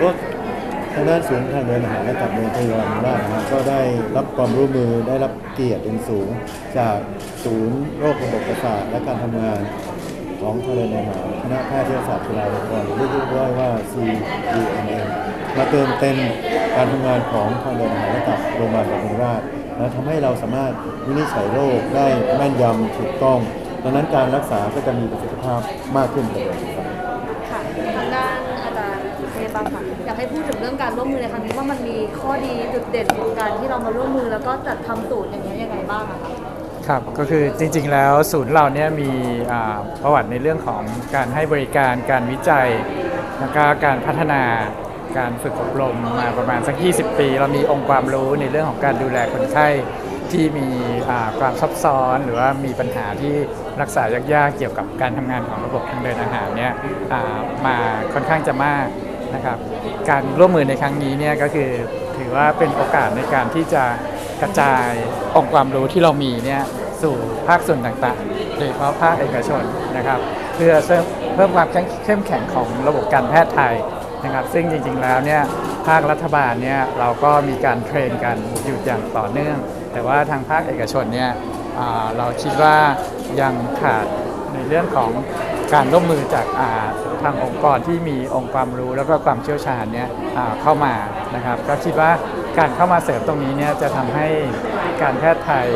ก็ทางด้านศูนย์ทางเดินอาหารและตับโรงพยาบาลราชนะครับก็ได้รับความร่วมมือได้รับเกียรติเป็นสูง จากศูนย์โรคระบบประสาทและการทำงานของทางเดินอาหารคณะแพทยศาสตร์จุฬาลงกรณ์หรือเรียกย่อยว่า CUMM มาเติมเต็มการทำงานของทางเดินอาหารและตับโรงพยาบาลบำรุงราษฎร์และทำให้เราสามารถวินิจฉัยโรคได้แม่นยำถูกต้อง ดังนั้นการรักษาก็จะมีประสิทธิภาพมากขึ้นกว่าเดิมครับ ค่ะทางด้านอาจาร ย์เทปาค่ะอยากให้พูดถึงเรื่องการร่วมมือในครั้งนี้ว่ามันมีข้อดีจุดเด่นของการที่เรามาร่วมมือแล้วก็จัดทำสูตรอย่างนี้ยยังไงบ้างอะคะครับก็คือจริงๆแล้วศูนย์เราเนี่ยมีอ่าประวัติในเรื่องของการให้บริการการวิจัย แล้วก็การพัฒนาการฝึกอบรมมาประมาณสัก 20 ปี เรามีองค์ความรู้ในเรื่องของการดูแลคนไข้ที่มีอ่าความซับซ้อน หรือว่ามีปัญหาที่รักษายากๆเกี่ยวกับการทำงานของระบบทางเดินอาหารเนี่ยอ่ามาค่อนข้างจะมาก นะครับการร่วมมือในครั้งนี้เนี่ยก็คือถือว่าเป็นโอกาสในการที่จะกระจายองค์ความรู้ที่เรามีเนี่ยสู่ภาคส่วนต่างๆ โดยเฉพาะภาคเอกชนนะครับ เพื่อเพิ่มความเข้มแข็งของระบบการแพทย์ไทยนะครับ ซึ่งจริงๆแล้วเนี่ยภาครัฐบาลเนี่ยเราก็มีการเทรนกันอยู่อย่างต่อเนื่อง แต่ว่าทางภาคเอกชนเนี่ยเราคิดว่ายังขาดในเรื่องของ การร่วมมือจากาทางองค์กรที่มีองค์ความรู้แล้วก็ความเชี่ยวชาญเนี่ยเข้ามานะครับ ก็คิดว่าการเข้ามาเสริมตรงนี้เนี่ยจะทำให้การแพทย์ไทย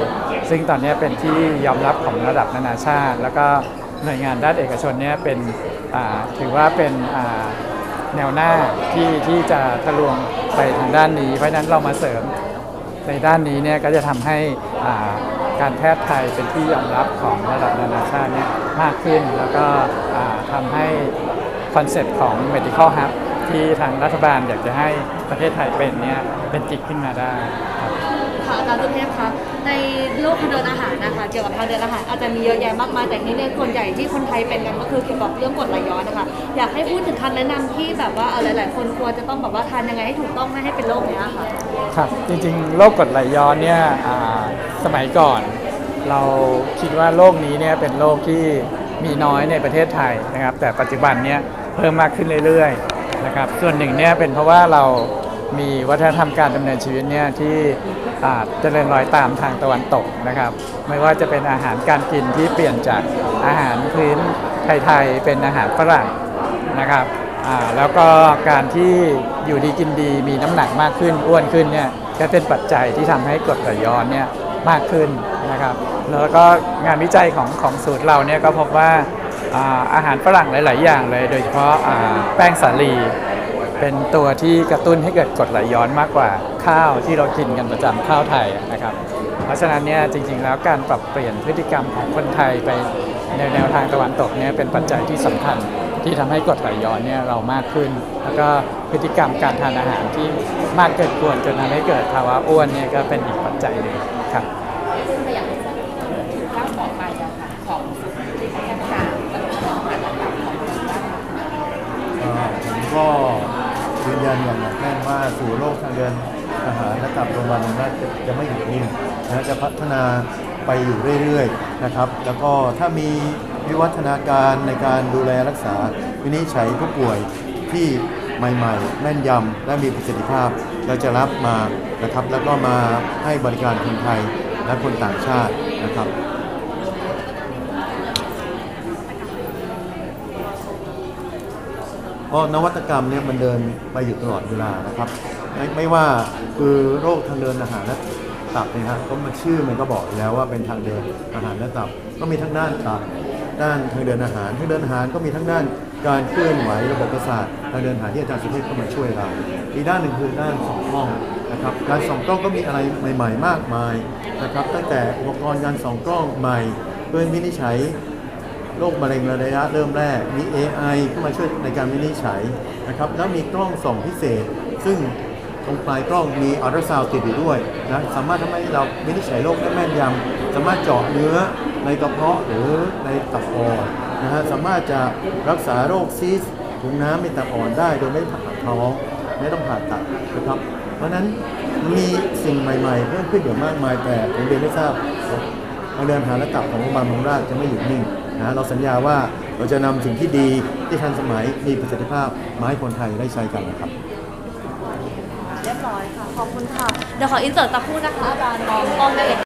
ซึ่งตอนนี้เป็นที่ยอมรับของระดับนานาชาติ แล้วก็หน่วยงานด้านเอกชนเนี่ยเป็นถือว่าเป็นแนวหน้าที่ที่จะทะลวงไปทางด้านนี้ เพราะนั้นเรามาเสริมในด้านนี้เนี่ยก็จะทำให้ การแพทย์ไทยเป็นที่ยอมรับของระดับนานาชาติเนี่ยมากขึ้น แล้วก็อ่าทำให้คอนเซ็ปต์ของ medical hub ที่ทางรัฐบาลอยากจะให้ประเทศไทยเป็นเนี่ยเป็นจริงขึ้นมาได้ครับ ค่ะอาจารย์สุเทพคะในโลกทางเดินอาหารนะคะ เกี่ยวกับทางเดินอาหารอาจจะมีเยอะแยะมากมายแต่ที่ในส่วนใหญ่ที่คนไทยเป็นกันก็คือเกี่ยวกับเรื่องกรดไหลย้อนนะคะ อยากให้พูดถึงคำแนะนำที่แบบว่าเออหลาย ๆ คนควรจะต้องแบบว่าทานยังไงให้ถูกต้องไม่ให้เป็นโรคเนี้ยค่ะ ครับจริงๆโรคกรดไหลย้อนเนี่ยอ่าสมัยก่อน เราคิดว่าโรคนี้เนี่ยเป็นโรคที่มีน้อยในประเทศไทยนะครับ แต่ปัจจุบันเนี่ยเพิ่มมากขึ้นเรื่อยๆนะครับส่วนหนึ่งเนี่ยเป็นเพราะว่าเรา มีวัฒนธรรมการดำเนินชีวิตเนี่ยที่เจริญรอยตามทางตะวันตกนะครับ ไม่ว่าจะเป็นอาหารการกินที่เปลี่ยนจากอาหารพื้นไทยๆเป็นอาหารฝรั่งนะครับแล้วก็การที่อยู่ดีกินดีมีน้ำหนักมากขึ้นอ้วนขึ้นเนี่ยก็เป็นปัจจัยที่ทำให้กรดไหลย้อนเนี่ยมากขึ้นนะครับ แล้วก็งานวิจัยของของสูตรเราเนี่ยก็พบว่าอาหารฝรั่งหลาย ๆ อย่างเลย โดยเฉพาะแป้งสาลี เป็นตัวที่กระตุ้นให้เกิดกรดไหลย้อนมากกว่าข้าวที่เรากินกันประจำข้าวไทยนะครับ เพราะฉะนั้นเนี่ยจริง ๆ แล้วการปรับเปลี่ยนพฤติกรรมของคนไทยไปในแนวทางตะวันตกเนี่ยเป็นปัจจัยที่สำคัญที่ทำให้กรดไหลย้อนเนี่ยเรามากขึ้น แล้วก็พฤติกรรมการทานอาหารที่มากเกินควรจนทำให้เกิดภาวะอ้วนเนี่ยก็เป็นอีกปัจจัยหนึ่งครับ ซึ่งก็อยากให้ทราบถึงภาพต่อไปอะค่ะของที่พัฒนาการและของอาหารต่างๆของเราบ้าง เอ่อผมก็ ยืนยันอย่างหนักแน่นว่าสู่โลกทางเดินอาหารและตับโรงพยาบาลบำรุงราษฎร์จะจะไม่หยุดนิ่งนะจะพัฒนาไปอยู่เรื่อยๆนะครับ แล้วก็ถ้ามีวิวัฒนาการในการดูแลรักษา วินิจฉัยผู้ป่วยที่ใหม่ๆ แม่นยำและมีประสิทธิภาพ เราจะรับมานะครับ แล้วก็มาให้บริการคนไทยและคนต่างชาตินะครับ เพ ราะนวัตกรรมเนี่ยมันเดินไปอยู่ตลอดเวลานะครับ ไม่ไม่ว่าคือโรคทางเดินอาหารและตับเนี่ยฮะก็มันชื่อมันก็บอกแล้วว่าเป็นทางเดินอาหารและตับ ก็มีทั้งด้านตับด้านทางเดินอาหารทางเดินอาหารก็มีทั้งด้านการเคลื่อนไหวระบบประสาททางเดินอาหารที่อาจารย์สุเทพเข้ามาช่วยเราอีกด้านหนึ่งคือด้านสองกล้องนะครับการส่องกล้องก็มีอะไรใหม่ ๆ มากมายนะครับตั้งแต่อุปกรณ์การส่องกล้องใหม่เพื่อวินิจฉัย โรคมะเร็งระยะเริ่มแรก มี AI เข้ามาช่วยในการวินิจฉัยนะครับ แล้วมีกล้องส่องพิเศษ ซึ่งตรงปลายกล้องมีอัลตราซาวด์ติดอยู่ด้วยนะ สามารถทำให้เราวินิจฉัยโรคได้แม่นยำ สามารถเจาะเนื้อในกระเพาะหรือในตับอ่อนนะฮะ สามารถจะรักษาโรคซีสถุงน้ำในตับอ่อนได้โดยไม่ผ่าท้องไม่ต้องผ่าตัดนะครับ เพราะฉะนั้นมีสิ่งใหม่ๆเพิ่มขึ้นอย่างมากมายแต่ผมเรียนไม่ทราบ นักเรียนหาและกลับของโรงพยาบาลมงราชจะไม่หยุดนิ่งนะเราสัญญาว่าเราจะนำสิ่งที่ดีที่ทันสมัยมีประสิทธิภาพมาให้คนไทยได้ใช้กันนะครับเรียบร้อยค่ะ ขอบคุณค่ะ เดี๋ยวขออินเสิร์ตตะพูดนะคะอาจารย์มองกล้องได้เลย